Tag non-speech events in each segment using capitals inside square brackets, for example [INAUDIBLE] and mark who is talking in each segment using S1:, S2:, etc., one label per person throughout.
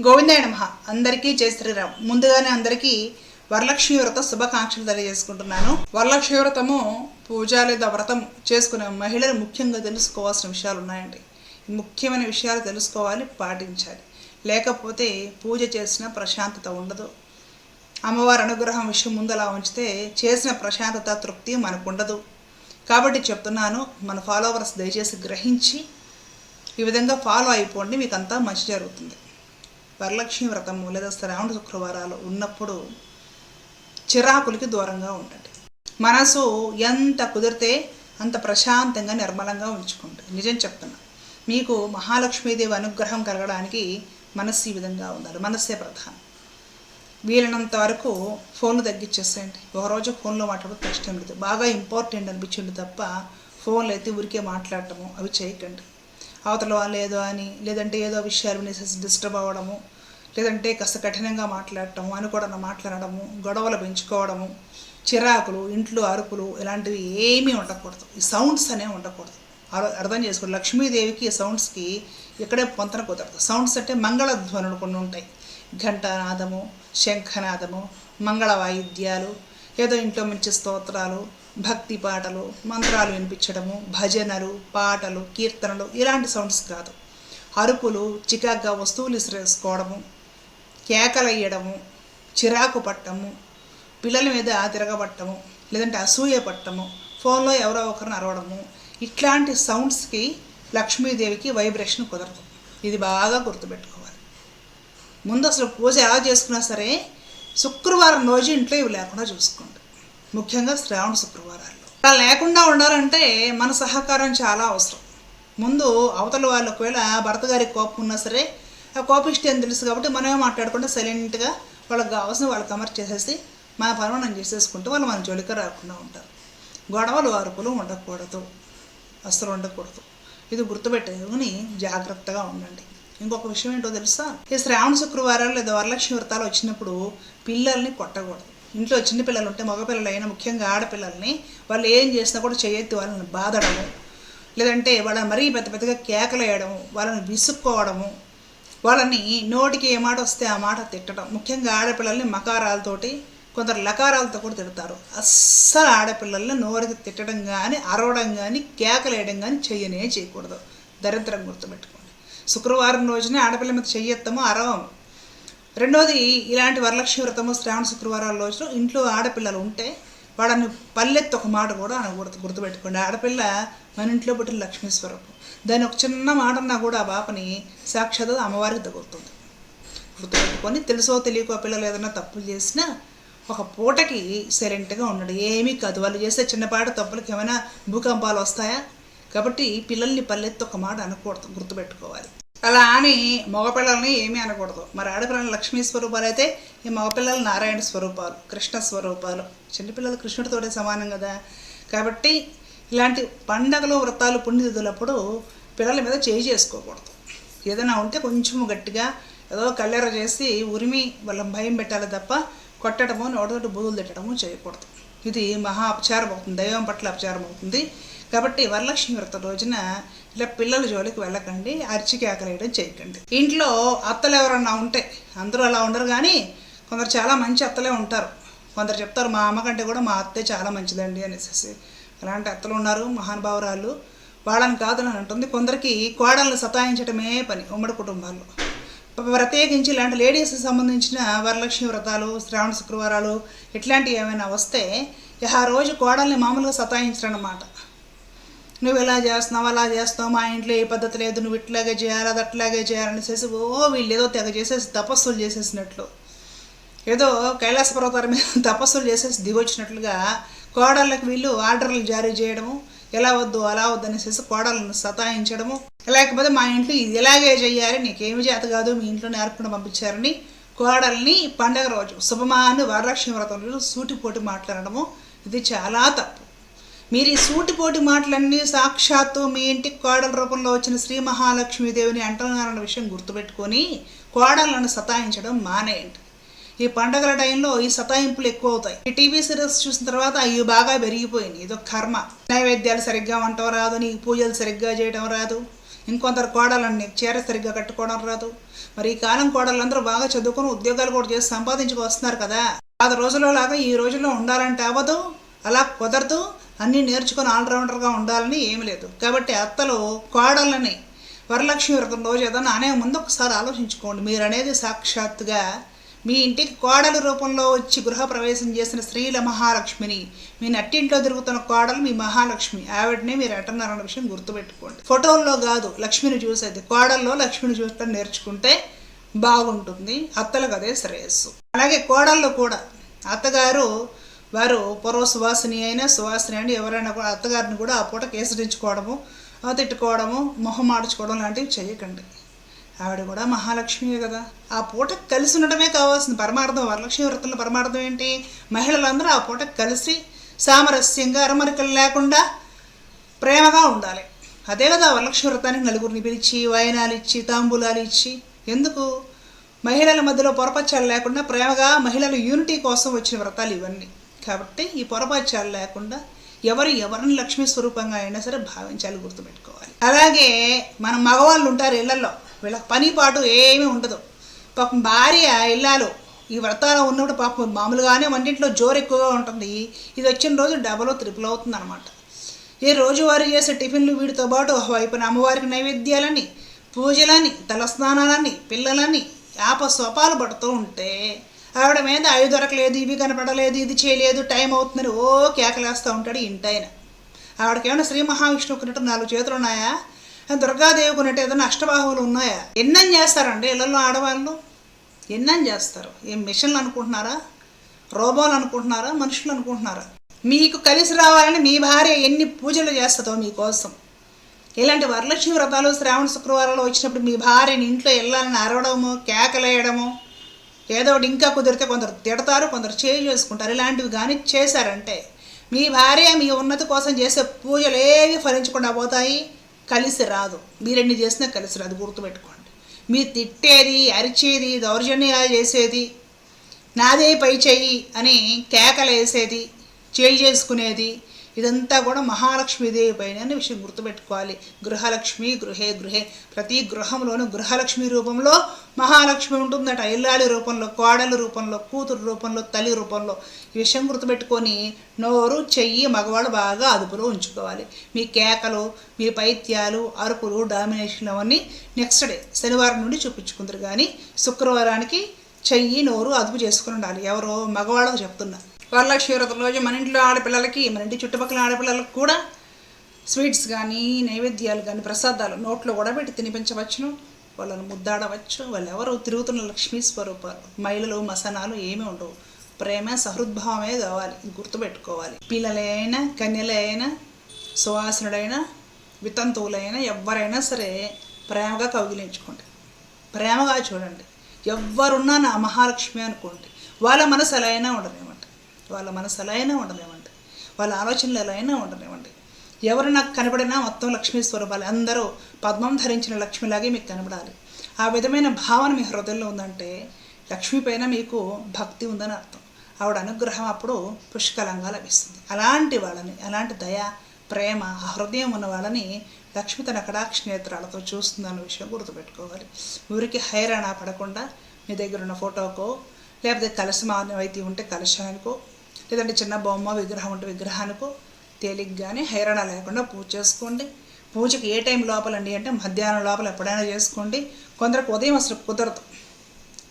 S1: గోవిందాయ నమ. అందరికీ జయ శ్రీరామ్. ముందుగానే అందరికీ వరలక్ష్మి వ్రత శుభాకాంక్షలు తెలియజేసుకుంటున్నాను. వరలక్ష్మి వ్రతము పూజ లేదా వ్రతం చేసుకునే మహిళలు ముఖ్యంగా తెలుసుకోవాల్సిన విషయాలు ఉన్నాయండి. ముఖ్యమైన విషయాలు తెలుసుకోవాలి పాటించాలి. లేకపోతే పూజ చేసిన ప్రశాంతత ఉండదు. అమ్మవారి అనుగ్రహం విషయం ముందలా ఉంచితే చేసిన ప్రశాంతత తృప్తి మనకు ఉండదు. కాబట్టి చెప్తున్నాను మన ఫాలోవర్స్ దయచేసి గ్రహించి ఈ విధంగా ఫాలో అయిపోండి మీకు అంతా మంచి జరుగుతుంది. వరలక్ష్మి వ్రతము లేదా శ్రావణ శుక్రవారాలు ఉన్నప్పుడు చిరాకులకి దూరంగా ఉండండి మనసు ఎంత కుదిరితే అంత ప్రశాంతంగా నిర్మలంగా ఉంచుకోండి నిజం చెప్తున్నా. మీకు మహాలక్ష్మీదేవి అనుగ్రహం కలగడానికి మనస్సు ఈ విధంగా ఉండాలి. మనస్సే ప్రధానం. వీలైనంత వరకు ఫోన్లు తగ్గించేసేయండి ఒకరోజు ఫోన్లో మాట్లాడడం కష్టం లేదు. బాగా ఇంపార్టెంట్ అనిపించింది తప్ప ఫోన్లు అయితే ఊరికే మాట్లాడటము అవి చేయకండి. అవతల వాళ్ళు ఏదో అని లేదంటే ఏదో విషయాలు డిస్టర్బ్ అవ్వడము లేదంటే కాస్త కఠినంగా మాట్లాడటము అనుకోవడం మాట్లాడడము గొడవలు పెంచుకోవడము చిరాకులు ఇంట్లో అరుపులు ఇలాంటివి ఏమీ ఉండకూడదు. ఈ సౌండ్స్ అనేవి ఉండకూడదు. అర్థం చేసుకోండి లక్ష్మీదేవికి ఈ సౌండ్స్కి ఇక్కడే పొంతన కుదరదు. సౌండ్స్ అంటే మంగళధ్వనులు కొన్ని ఉంటాయి. ఘంటానాదము శంఖనాదము మంగళ వాయిద్యాలు ఏదో ఇంట్లో మంచి స్తోత్రాలు భక్తి పాటలు మంత్రాలు వినిపించడము భజనలు పాటలు కీర్తనలు ఇలాంటి సౌండ్స్ కాదు. అరుపులు చికాగ్గా వస్తువులు ఇసిరేసుకోవడము కేకలయ్యడము చిరాకు పట్టము పిల్లల మీద తిరగబట్టము లేదంటే అసూయ పట్టము ఫోన్లో ఎవరో ఒకరిని అరవడము ఇట్లాంటి సౌండ్స్కి లక్ష్మీదేవికి వైబ్రేషన్ కుదరదు. ఇది బాగా గుర్తుపెట్టుకోవాలి. ముందు అసలు పూజ ఎలా చేసుకున్నా సరే శుక్రవారం రోజు ఇంట్లో ఇవి లేకుండా చూసుకోండి. ముఖ్యంగా శ్రావణ శుక్రవారాల్లో అలా లేకుండా ఉండాలంటే మన సహకారం చాలా అవసరం. ముందు అవతల వాళ్ళు ఒకవేళ భర్త గారికి కోపం ఉన్నా సరే ఆ కోపిష్టి అని తెలుసు కాబట్టి మనమే మాట్లాడకుండా సైలెంట్గా వాళ్ళకి కావాల్సిన వాళ్ళకి అమర్ చేసేసి మన పని మనం చేసేసుకుంటే వాళ్ళు మన జోలికి రాకుండా ఉంటారు. గొడవలు అరుపులు ఉండకూడదు. అస్సలు ఉండకూడదు. ఇది గుర్తుపెట్టుకుని జాగ్రత్తగా ఉండండి. ఇంకొక విషయం ఏంటో తెలుసా? ఈ శ్రావణ శుక్రవారాలు లేదా వరలక్ష్మి వ్రతాలు వచ్చినప్పుడు పిల్లల్ని కొట్టకూడదు. ఇంట్లో చిన్నపిల్లలు ఉంటే మగపిల్లలు అయినా ముఖ్యంగా ఆడపిల్లల్ని వాళ్ళు ఏం చేసినా కూడా చేయొద్దు వాళ్ళని బాధడము. లేదంటే వాళ్ళని మరీ పెద్ద పెద్దగా కేకలు వేయడము వాళ్ళని విసుక్కోవడము వాళ్ళని నోటికి ఏ మాట వస్తే ఆ మాట తిట్టడం. ముఖ్యంగా ఆడపిల్లల్ని మకారాలతోటి కొందరు లకారాలతో కూడా తిడతారు. అస్సలు ఆడపిల్లల్ని నోరుకి తిట్టడం కానీ అరవడం కానీ కేకలు వేయడం కానీ చేయనే చేయకూడదు. దరిద్రం గుర్తుపెట్టుకోండి. శుక్రవారం రోజునే ఆడపిల్ల మీద చెయ్యెత్తము అరవము. రెండోది ఇలాంటి వరలక్ష్మి వ్రతము శ్రావణ శుక్రవారాల రోజు ఇంట్లో ఆడపిల్లలు ఉంటే వాళ్ళని పల్లెత్తి ఒక మాట కూడా గుర్తు గుర్తుపెట్టుకోండి. ఆడపిల్ల మన ఇంట్లో పుట్టిన లక్ష్మీ స్వరూపం. దాని ఒక చిన్న మాట అన్నా కూడా ఆ పాపని సాక్షాత్ అమ్మవారికి తగులుతుంది గుర్తుపెట్టుకొని తెలుసో తెలియకో పిల్లలు ఏదైనా తప్పులు చేసినా ఒక పూటకి సైలెంట్గా ఉండడు. ఏమీ కాదు వాళ్ళు చేసే చిన్నపాటి తప్పులకి ఏమైనా భూకంపాలు వస్తాయా? కాబట్టి పిల్లల్ని పల్లెత్తి ఒక మాట అనకూడదు గుర్తుపెట్టుకోవాలి. అలా అని మగపిల్లల్ని ఏమీ అనకూడదు. మరి ఆడపిల్లలు లక్ష్మీ స్వరూపాలు అయితే ఈ మగపిల్లలు నారాయణ స్వరూపాలు కృష్ణ స్వరూపాలు. చిన్నపిల్లలు కృష్ణుడితోటే సమానం కదా. కాబట్టి ఇలాంటి పండగలు వ్రతాలు పుణ్యతిథులప్పుడు పిల్లల మీద చేయి చేసుకోకూడదు. ఏదైనా ఉంటే కొంచెం గట్టిగా ఏదో కల్లెర చేసి ఉరిమి వాళ్ళ భయం పెట్టాలి తప్ప కొట్టడము నోటతోటి బూదులు తిట్టడము చేయకూడదు. ఇది మహా అపచారం అవుతుంది దైవం పట్ల అపచారం అవుతుంది. కాబట్టి వరలక్ష్మి వ్రత రోజున ఇలా పిల్లల జోలికి వెళ్ళకండి అరిచి కేకలేయడం చేయకండి. ఇంట్లో అత్తలు ఎవరన్నా ఉంటే అందరూ అలా ఉండరు కానీ కొందరు చాలా మంచి అత్తలే ఉంటారు. కొందరు చెప్తారు మా అమ్మ కంటే కూడా మా అత్తే చాలా మంచిదండి అనేసి అలాంటి అత్తలు ఉన్నారు మహానుభావురాలు వాళ్ళని కాదు అని అంటుంది. కొందరికి కోడలను సతాయించడమే పని ఉమ్మడి కుటుంబాల్లో. ప్రత్యేకించి ఇలాంటి లేడీస్కి సంబంధించిన వరలక్ష్మి వ్రతాలు శ్రావణ శుక్రవారాలు ఇట్లాంటివి ఏమైనా వస్తే ఆ రోజు కోడల్ని మామూలుగా సతాయించరన్నమాట. నువ్వు ఇలా చేస్తున్నావు అలా చేస్తావు మా ఇంట్లో ఏ పద్ధతి లేదు నువ్వు ఇట్లాగే చేయాలి అది అట్లాగే చేయాలని చేసి ఓ వీళ్ళు ఏదో తెగ చేసేసి తపస్సులు చేసేసినట్లు. ఏదో కైలాస పర్వతాల మీద [LAUGHS] తపస్సులు చేసేసి దిగొచ్చినట్లుగా కోడళ్ళకి వీళ్ళు ఆర్డర్లు జారీ చేయడము ఎలా వద్దు అలా వద్దు అనేసి కోడలను సతాయించడము. లేకపోతే మా ఇంట్లో ఇది ఇలాగే చెయ్యాలి నీకేమి చేత కాదు మీ ఇంట్లో నేర్పకుండా పంపించారని కోడల్ని పండగ రోజు శుభమాను వరలక్ష్మి వ్రతం రోజు సూటిపోటి మాట్లాడడము. ఇది చాలా తప్పు. మీరు ఈ సూటిపోటి మాటలన్నీ సాక్షాత్తు మీ ఇంటికి కోడల రూపంలో వచ్చిన శ్రీ మహాలక్ష్మీదేవిని అంటున్నారన్న విషయం గుర్తుపెట్టుకొని కోడలను సతాయించడం మానేయండి. ఈ పండగల టైంలో ఈ సతాయింపులు ఎక్కువ అవుతాయి ఈ టీవీ సీరియల్స్ చూసిన తర్వాత అవి బాగా పెరిగిపోయింది. ఇదో కర్మ. నైవేద్యాలు సరిగ్గా వంటం రాదు నీకు పూజలు సరిగ్గా చేయడం రాదు ఇంకొందరు కోడలన్నీ చీర సరిగ్గా కట్టుకోవడం రాదు. మరి ఈ కాలం కోడలందరూ బాగా చదువుకొని ఉద్యోగాలు కూడా చేసి సంపాదించుకు వస్తున్నారు కదా. పాత రోజుల్లో లాగా ఈ రోజుల్లో ఉండాలంటే అవ్వదు అలా కుదరదు. అన్నీ నేర్చుకొని ఆల్రౌండర్గా ఉండాలని ఏమీ లేదు. కాబట్టి అత్తలు కోడళ్ళని వరలక్ష్మి వ్రతం రోజు ఏదన్నా అనే ముందు ఒకసారి ఆలోచించుకోండి. మీరు అనేది సాక్షాత్తుగా మీ ఇంటికి కోడల రూపంలో వచ్చి గృహప్రవేశం చేసిన స్త్రీల మహాలక్ష్మిని మీ నట్టింట్లో తిరుగుతున్న కోడలు మీ మహాలక్ష్మి. ఆవిడనే మీరు అంటున్నారన్న విషయం గుర్తుపెట్టుకోండి. ఫోటోల్లో కాదు లక్ష్మిని చూసేది. కోడల్లో లక్ష్మిని చూడటం నేర్చుకుంటే బాగుంటుంది. అత్తలకు అదే శ్రేయస్సు. అలాగే కోడళ్ళు కూడా. అత్తగారు వారు పూర్వ సువాసిని అయినా సువాసిని అయినా ఎవరైనా కూడా అత్తగారిని కూడా ఆ పూట కేసరించుకోవడము ఆ తిట్టుకోవడము మొహం ఆడుచుకోవడం లాంటివి చేయకండి. ఆవిడ కూడా మహాలక్ష్మియే కదా. ఆ పూట కలిసి ఉండటమే కావాల్సింది. పరమార్థం వరలక్ష్మి వ్రతంలో పరమార్థం ఏంటి? మహిళలందరూ ఆ పూట కలిసి సామరస్యంగా అరమరికలు లేకుండా ప్రేమగా ఉండాలి. అదే కదా వరలక్ష్మి వ్రతానికి నలుగురిని పిలిచి వాయనాలు ఇచ్చి తాంబూలాలు ఇచ్చి. ఎందుకు? మహిళల మధ్యలో పొరపచ్చాలు లేకుండా ప్రేమగా మహిళల యూనిటీ కోసం వచ్చిన వ్రతాలు ఇవన్నీ. కాబట్టి ఈ పొరపచ్చాలు లేకుండా ఎవరు ఎవరిని లక్ష్మీ స్వరూపంగా అయినా సరే భావించాలి గుర్తుపెట్టుకోవాలి. అలాగే మన మగవాళ్ళు ఉంటారు ఇళ్ళలో వీళ్ళకి పని పాటు ఏమీ ఉండదు. పాపం భార్య ఇళ్ళాలు ఈ వ్రతాలు ఉన్నప్పుడు పాపం మామూలుగానే వంటింట్లో జోరు ఎక్కువగా ఉంటుంది. ఇది వచ్చిన రోజు డబల్ త్రిపుల్ అవుతుంది అనమాట ఈ రోజువారీ చేసే టిఫిన్లు వీటితో పాటు వైపున అమ్మవారికి నైవేద్యాలని పూజలని తలస్నానాలని పిల్లలని యాప స్వపాలు పడుతూ ఉంటే ఆవిడ మీద అవి దొరకలేదు ఇవి కనపడలేదు ఇది చేయలేదు టైం అవుతుందని ఓ కేకలేస్తూ ఉంటాడు ఇంటాయన. ఆవిడకేమైనా శ్రీ మహావిష్ణువు కొన్నట్టు నాలుగు చేతులు ఉన్నాయా? దుర్గాదేవి కొన్నట్టు ఏదైనా అష్టబాహువులు ఉన్నాయా? ఎన్నం చేస్తారండి ఇళ్ళల్లో ఆడవాళ్ళు? ఎన్నం చేస్తారు? ఏం మిషన్లు అనుకుంటున్నారా? రోబోలు అనుకుంటున్నారా? మనుషులు అనుకుంటున్నారా? మీకు కలిసి రావాలని మీ భార్య ఎన్ని పూజలు చేస్తుందో మీకోసం. ఇలాంటి వరలక్ష్మి వ్రతాలు శ్రావణ శుక్రవారాలు వచ్చినప్పుడు మీ భార్యని ఇంట్లో వెళ్ళాలని అరవడము కేకలేయడము ఏదో ఒకటి ఇంకా కుదిరితే కొందరు తిడతారు కొందరు చేయి చేసుకుంటారు. ఇలాంటివి కానీ చేశారంటే మీ భార్య మీ ఉన్నతి కోసం చేసే పూజలు ఏవి ఫలించకుండా పోతాయి? కలిసి రాదు. మీరెన్ని చేసినా కలిసి రాదు. గుర్తుపెట్టుకోండి. మీరు తిట్టేది అరిచేది దౌర్జన్యాలు చేసేది నాదే పై చెయ్యి అని కేకలేసేది చేయి చేసుకునేది ఇదంతా కూడా మహాలక్ష్మీదేవి పైన అనే విషయం గుర్తుపెట్టుకోవాలి. గృహలక్ష్మి గృహే గృహే. ప్రతి గృహంలోనూ గృహలక్ష్మి రూపంలో మహాలక్ష్మి ఉంటుందట. ఇల్లాలి రూపంలో కోడల రూపంలో కూతురు రూపంలో తల్లి రూపంలో. ఈ విషయం గుర్తుపెట్టుకొని నోరు చెయ్యి మగవాళ్ళు బాగా అదుపులో ఉంచుకోవాలి. మీ కేకలు మీ పైత్యాలు అరుపులు డామినేషన్లు అవన్నీ నెక్స్ట్ డే శనివారం నుండి చూపించుకుందరు. కానీ శుక్రవారానికి చెయ్యి నోరు అదుపు చేసుకుని ఉండాలి. ఎవరో మగవాళ్ళకు చెప్తున్నారు వరలక్ష్మి వ్రతం రోజు మన ఇంట్లో ఆడపిల్లలకి మన ఇంటి చుట్టుపక్కల ఆడపిల్లలకు కూడా స్వీట్స్ కానీ నైవేద్యాలు కానీ ప్రసాదాలు నోట్లో కూడా పెట్టి తినిపించవచ్చును. వాళ్ళను ముద్దాడవచ్చు. వాళ్ళు ఎవరు తిరుగుతున్న లక్ష్మీ స్వరూపాలు మహిళలు మసనాలు ఏమీ ఉండవు. ప్రేమ సహృద్భావమే కావాలి. గుర్తుపెట్టుకోవాలి. పిల్లలైనా కన్యలైనా సువాసనుడైనా వితంతువులైనా ఎవరైనా సరే ప్రేమగా కౌగిలించుకోండి. ప్రేమగా చూడండి. ఎవరున్నా నా మహాలక్ష్మి అనుకోండి. వాళ్ళ మనసు ఎలా అయినా ఉండనివ్వండి. వాళ్ళ మనసు ఎలా అయినా ఉండనివ్వండి వాళ్ళ ఆలోచనలు ఎలా అయినా ఉండనివ్వండి ఎవరు నాకు కనబడినా మొత్తం లక్ష్మీ స్వరూపాలు అందరూ పద్మం ధరించిన లక్ష్మిలాగే మీకు కనబడాలి. ఆ విధమైన భావన మీ హృదయంలో ఉందంటే లక్ష్మి పైన మీకు భక్తి ఉందని అర్థం. ఆవిడ అనుగ్రహం అప్పుడు పుష్కలంగా లభిస్తుంది. అలాంటి వాళ్ళని అలాంటి దయ ప్రేమ ఆ హృదయం ఉన్న వాళ్ళని లక్ష్మి తన కడాక్ష నేత్రాలతో చూస్తుందన్న విషయం గుర్తుపెట్టుకోవాలి. ఊరికి హైరాణ పడకుండా మీ దగ్గర ఉన్న ఫోటోకో లేకపోతే కలశమానవైతే ఉంటే కలశానికో లేదంటే చిన్న బొమ్మ విగ్రహం ఉంటే విగ్రహానికో తేలిగ్గానే హైరాణ లేకుండా పూజ చేసుకోండి. పూజకి ఏ టైం లోపలండి అంటే మధ్యాహ్నం లోపల ఎప్పుడైనా చేసుకోండి. కొందరికి ఉదయం అసలు కుదరదు.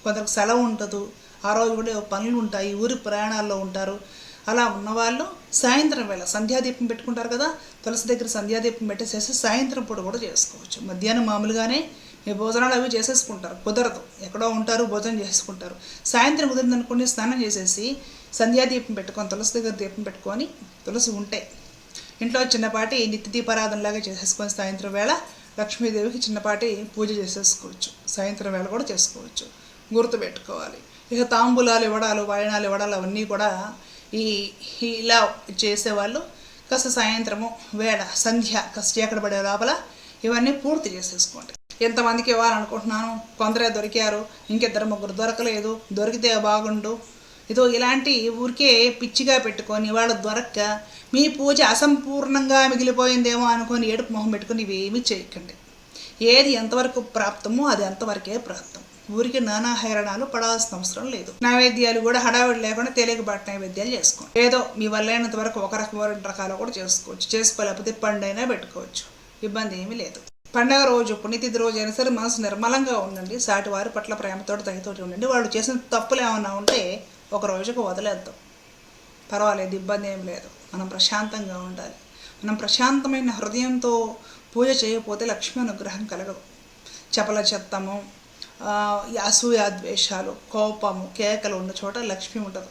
S1: కొందరికి సెలవు ఉంటుంది ఆ రోజు కూడా పనులు ఉంటాయి. ఊరి ప్రయాణాల్లో ఉంటారు. అలా ఉన్నవాళ్ళు సాయంత్రం వేళ సంధ్యాదీపం పెట్టుకుంటారు కదా. తులసి దగ్గర సంధ్యాదీపం పెట్టేసేసి సాయంత్రం పూట కూడా చేసుకోవచ్చు. మధ్యాహ్నం మామూలుగానే మీ భోజనాలు అవి చేసేసుకుంటారు. కుదరదు. ఎక్కడో ఉంటారు భోజనం చేసుకుంటారు. సాయంత్రం కుదిరిందనుకోండి స్నానం చేసేసి సంధ్యాదీపం పెట్టుకొని తులసి దగ్గర దీపం పెట్టుకొని తులసి ఉంటే. ఇంట్లో చిన్నపాటి నిత్య దీపారాధనలాగా చేసేసుకొని సాయంత్రం వేళ లక్ష్మీదేవికి చిన్నపాటి పూజ చేసేసుకోవచ్చు. సాయంత్రం వేళ కూడా చేసుకోవచ్చు. గుర్తుపెట్టుకోవాలి ఇక తాంబూలాలు ఇవ్వడాలు వాయనాలు ఇవ్వడాలు అవన్నీ కూడా ఈ ఈ ఇలా చేసేవాళ్ళు. కాస్త సాయంత్రము వేళ సంధ్య కాస్త చీకటి పడే లోపల ఇవన్నీ పూర్తి చేసేసుకోండి. ఎంతమందికి ఇవ్వాలనుకుంటున్నాను? కొందరే దొరికారు. ఇంకిద్దరు ముగ్గురు దొరకలేదు. దొరికితే బాగుండు. ఇదో ఇలాంటి ఊరికే పిచ్చిగా పెట్టుకొని వాళ్ళ దొరక్క మీ పూజ అసంపూర్ణంగా మిగిలిపోయిందేమో అనుకొని ఏడుపు మొహం పెట్టుకుని ఇవేమీ చేయకండి. ఏది ఎంతవరకు ప్రాప్తమో అది అంతవరకే ప్రాప్తం. ఊరికి నానా హైరణాలు పడాల్సిన అవసరం లేదు. నైవేద్యాలు కూడా హడావిడి లేకుండా తేలికపాటి నైవేద్యాలు చేసుకోండి. ఏదో మీ వల్ల అయినంత వరకు ఒక రకం రెండు రకాలు కూడా చేసుకోవచ్చు. చేసుకోలేకపోతే పండైనా పెట్టుకోవచ్చు. ఇబ్బంది ఏమీ లేదు. పండగ రోజు పుణ్యతిథి రోజు అయినా సరే మనసు నిర్మలంగా ఉండండి. సాటి వారి పట్ల ప్రేమతోటి దయతోటి ఉండండి. వాళ్ళు చేసిన తప్పులు ఏమైనా ఉంటే ఒక రోజుకు వదిలేద్దాం. పర్వాలేదు ఇబ్బంది ఏం లేదు. మనం ప్రశాంతంగా ఉండాలి. మనం ప్రశాంతమైన హృదయంతో పూజ చేయకపోతే లక్ష్మీ అనుగ్రహం కలగదు. చపల చెత్తము అసూయాద్వేషాలు ద్వేషాలు కోపము కేకలు ఉన్న చోట లక్ష్మి ఉండదు.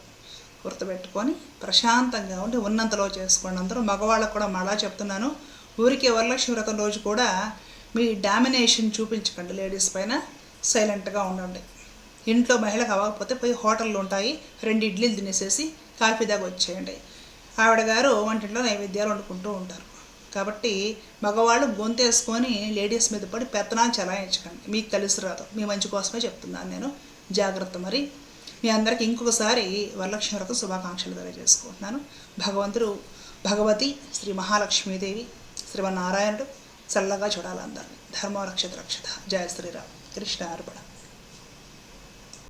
S1: గుర్తుపెట్టుకొని ప్రశాంతంగా ఉండి ఉన్నంతలో చేసుకోండి. అందరూ మగవాళ్ళకు కూడా మళ్ళా చెప్తున్నాను. ఊరికే వరలక్ష్మి వ్రతం రోజు కూడా మీ డామినేషన్ చూపించకండి. లేడీస్ పైన సైలెంట్గా ఉండండి. ఇంట్లో మహిళకు అవ్వకపోతే పోయి హోటళ్ళు ఉంటాయి రెండు ఇడ్లీలు తినేసేసి కాఫీ దాకా వచ్చేయండి. ఆవిడ గారు వంటింట్లో నైవేద్యాలు వండుకుంటూ ఉంటారు. కాబట్టి మగవాళ్ళు గొంతేసుకొని లేడీస్ మీద పడి పెత్తనాన్ని చలాయించకండి. మీకు తెలిసి రాదు. మీ మంచి కోసమే చెప్తున్నాను నేను. జాగ్రత్త మరి. మీ అందరికి ఇంకొకసారి వరలక్ష్మి వ్రతం శుభాకాంక్షలు తెలియజేసుకుంటున్నాను. భగవంతుడు భగవతి శ్రీ మహాలక్ష్మీదేవి శ్రీమన్నారాయణుడు చల్లగా చూడాలందరినీ ధర్మరక్షత రక్షత. జయ శ్రీరామ్. కృష్ణ అర్పణ.